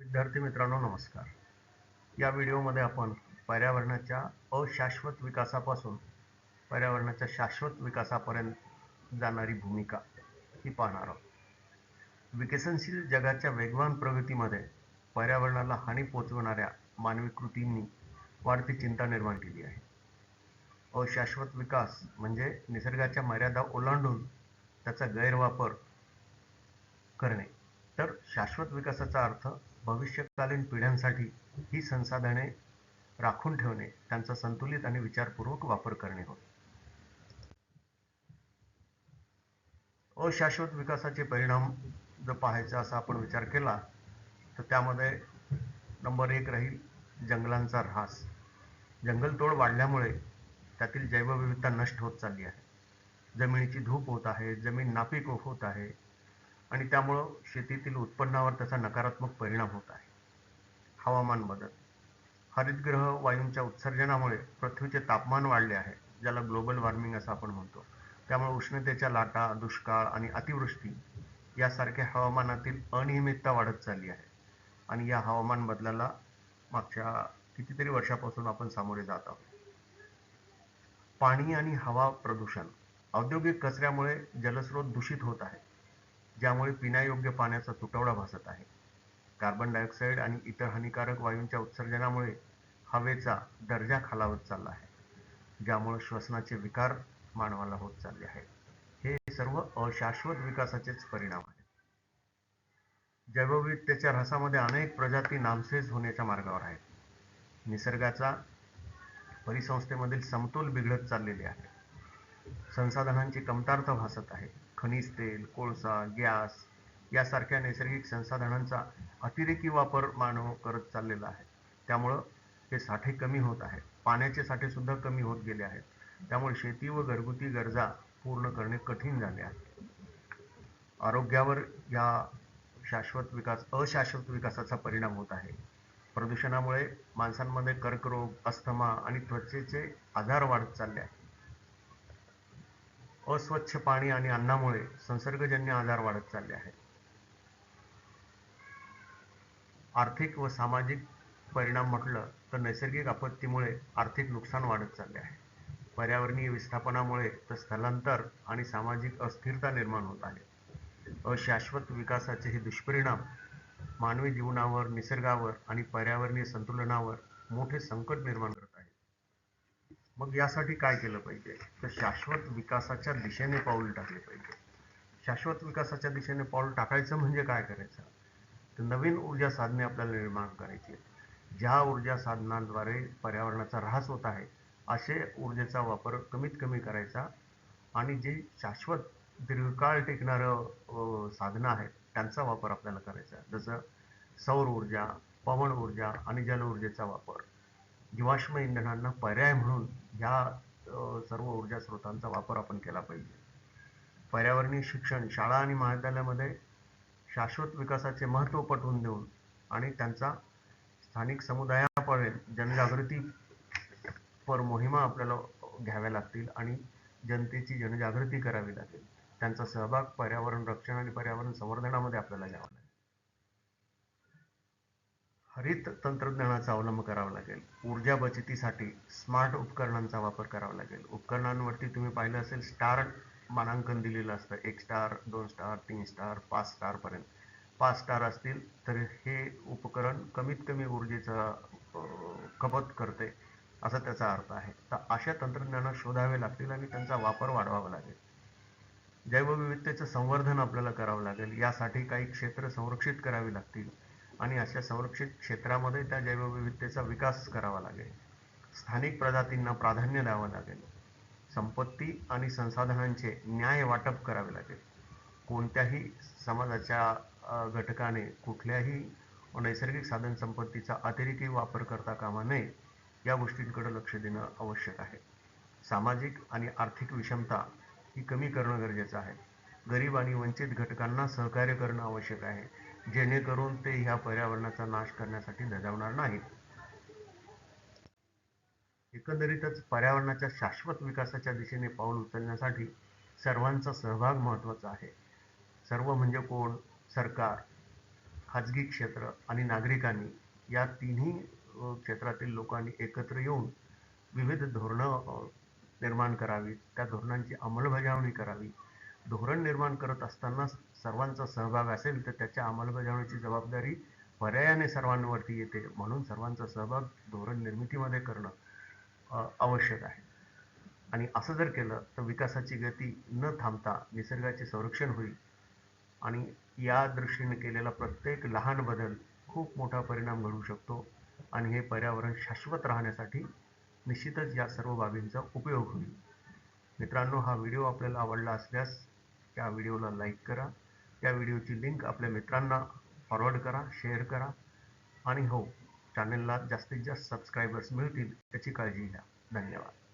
विद्यार्थी मित्रांनो नमस्कार. या व्हिडिओमध्ये आपण पर्यावरणाच्या अशाश्वत विकासापासून पर्यावरणाच्या शाश्वत विकासापर्यंत जाणारी भूमिका ही पाहणार आहोत. विकसनशील जगाच्या वेगवान प्रगतीमध्ये पर्यावरणाला हानी पोचवणाऱ्या मानवी कृतींनी वाढती चिंता निर्माण केली आहे. अशाश्वत विकास म्हणजे निसर्गाच्या मर्यादा ओलांडून त्याचा गैरवापर करणे. तर शाश्वत विकासाचा अर्थ भविष्यकालीन पिढ्यांसाठी ही संसाधने राखून ठेवणे त्यांचा संतुलित आणि विचारपूर्वक वापर करणे होय. अशाश्वत विकासाचे परिणाम जर पाहायचा असा आपण विचार केला तर त्यामध्ये नंबर एक राहील जंगलांचा ऱ्हास. जंगलतोड वाढल्यामुळे त्यातील जैवविविधता नष्ट होत चालली आहे. जमिनीची धूप होत आहे जमीन नापीक होत आहे आणि त्यामुळं शेतीतील उत्पन्नावर त्याचा नकारात्मक परिणाम होत आहे. हवामान बदल. हरितगृह वायूंच्या उत्सर्जनामुळे पृथ्वीचे तापमान वाढले आहे ज्याला ग्लोबल वॉर्मिंग असं आपण म्हणतो. त्यामुळे उष्णतेच्या लाटा दुष्काळ आणि अतिवृष्टी यासारख्या हवामानातील अनियमितता वाढत चालली आहे. आणि या हवामान बदलाला मागच्या कितीतरी वर्षापासून आपण सामोरे जात आहोत. पाणी आणि हवा प्रदूषण. औद्योगिक कचऱ्यामुळे जलस्रोत दूषित होत आहे. ज्यामुळे पिण्यायोग्य पाण्याचा तुटवडा भासत आहे. कार्बन डायऑक्साईड आणि इतर हानिकारक वायूंच्या उत्सर्जनामुळे हवेचा दर्जा खालावत चालला आहे ज्यामुळे श्वसनाचे विकार मानवाला होत चालले आहेत. हे सर्व अशाश्वत विकासाचेच परिणाम आहेत. जैवविविधतेच्या रसामध्ये अनेक प्रजाती नामशेष होण्याच्या मार्गावर आहेत. निसर्गाचा परिसंस्थेमधील समतोल बिघडत चाललेले आहे. संसाधनांची कमतरता भासत आहे. खनिज तेल कोळसा गॅस यासारख्या नैसर्गिक संसाधनांचा अतिरेकी वापर मानव करत चाललेला आहे. त्यामुळं हे साठे कमी होत आहेत. पाण्याचे साठे सुद्धा कमी होत गेले आहेत. त्यामुळे शेती व घरगुती गरजा पूर्ण करणे कठीण झाले आहे. आरोग्यावर या शाश्वत विकास अशाश्वत विकासाचा परिणाम होत आहे. प्रदूषणामुळे माणसांमध्ये कर्करोग अस्थमा आणि त्वचेचे आजार वाढत चालले आहेत. अस्वच्छ पाणी आणि अन्नामुळे संसर्गजन्य आजार वाढत चालले आहेत. आर्थिक व सामाजिक परिणाम म्हटलं तर नैसर्गिक आपत्तीमुळे आर्थिक नुकसान वाढत चालले आहे. पर्यावरणीय विस्थापनामुळे तर स्थलांतर आणि सामाजिक अस्थिरता निर्माण होत आहे. अशाश्वत विकासाचे हे दुष्परिणाम मानवी जीवनावर निसर्गावर आणि पर्यावरणीय संतुलनावर मोठे संकट निर्माण करतात. मग यासाठी काय केलं पाहिजे? तर शाश्वत विकासाच्या दिशेने पाऊल टाकले पाहिजे. शाश्वत विकासाच्या दिशेने पाऊल टाकायचं म्हणजे काय करायचं? तर नवीन ऊर्जा साधने आपल्याला निर्माण करायची आहेत. ज्या ऊर्जा साधनांद्वारे पर्यावरणाचा ऱ्हास होत आहे असे ऊर्जेचा वापर कमीत कमी करायचा. आणि जे शाश्वत दीर्घकाळ टिकणारं साधनं आहेत त्यांचा वापर आपल्याला करायचा. जसं सौर ऊर्जा पवन ऊर्जा आणि जल ऊर्जेचा वापर. जीवाश्म इंधनांना पर्याय म्हणून ह्या सर्व ऊर्जा स्रोतांचा वापर आपण केला पाहिजे. पर्यावरणीय शिक्षण शाळा आणि महाविद्यालयामध्ये शाश्वत विकासाचे महत्त्व पटवून देऊन आणि त्यांचा स्थानिक समुदायापर्यंत जनजागृती पर मोहिमा आपल्याला घ्याव्या लागतील आणि जनतेची जनजागृती करावी लागेल. त्यांचा सहभाग पर्यावरण रक्षण आणि पर्यावरण संवर्धनामध्ये आपल्याला घ्यावा लागेल. हरित तंत्रज्ञानाचा अवलंब करावा लागेल. ऊर्जा बचतीसाठी स्मार्ट उपकरणांचा वापर करावा लागेल. उपकरणांवरती तुम्ही पाहिलं असेल स्टार मानांकन दिलेलं असतं. एक स्टार दोन स्टार तीन स्टार पाच स्टारपर्यंत पाच स्टार असतील तर हे उपकरण कमीत कमी ऊर्जेचा खपत करते असा त्याचा अर्थ आहे. तर अशा तंत्रज्ञानं शोधावे लागतील आणि त्यांचा वापर वाढवावा लागेल. जैवविविधतेचं संवर्धन आपल्याला करावं लागेल. यासाठी काही क्षेत्र संरक्षित करावी लागतील. आणि अशा संरक्षित क्षेत्रामध्ये त्या जैवविविधतेचा विकास करावा लागेल. स्थानिक प्रजातींना प्राधान्य द्यावं लागेल. संपत्ती आणि संसाधनांचे न्याय वाटप करावे लागेल. कोणत्याही समाजाच्या घटकाने कुठल्याही नैसर्गिक साधन संपत्तीचा अतिरेकी वापर करता कामा नये या गोष्टींकडे लक्ष देणं आवश्यक आहे. सामाजिक आणि आर्थिक विषमता ही कमी करणं गरजेचं आहे. गरीब आणि वंचित घटकांना सहकार्य करणं आवश्यक आहे. जेणेकरून ते ह्या पर्यावरणाचा नाश करण्यासाठी धजावणार नाहीत. एकंदरीतच पर्यावरणाच्या शाश्वत विकासाच्या दिशेने पाऊल उचलण्यासाठी सर्वांचा सहभाग महत्त्वाचा आहे. सर्व म्हणजे कोण? सरकार खाजगी क्षेत्र आणि नागरिकांनी. या तिन्ही क्षेत्रातील लोकांनी एकत्र येऊन विविध धोरणं निर्माण करावीत. त्या धोरणांची अंमलबजावणी करावी. धोरण निर्माण करत असताना सर्वांचा सहभाग असेल तर त्याच्या अंमलबजावणीची जबाबदारी पर्यायाने सर्वांवरती येते. म्हणून सर्वांचा सहभाग धोरण निर्मितीमध्ये करणं आवश्यक आहे. आणि असं जर केलं तर विकासाची गती न थांबता निसर्गाचे संरक्षण होईल. आणि या दृष्टीने केलेला प्रत्येक लहान बदल खूप मोठा परिणाम घडू शकतो. आणि हे पर्यावरण शाश्वत राहण्यासाठी निश्चितच या सर्व बाबींचा उपयोग होईल. मित्रांनो हा व्हिडिओ आपल्याला आवडला असल्यास त्या व्हिडिओला लाईक करा. त्या व्हिडिओची लिंक आपल्या मित्रांना फॉरवर्ड करा शेअर करा. आणि हो चॅनलला जास्तीत जास्त सबस्क्रायबर्स मिळतील याची काळजी घ्या. धन्यवाद.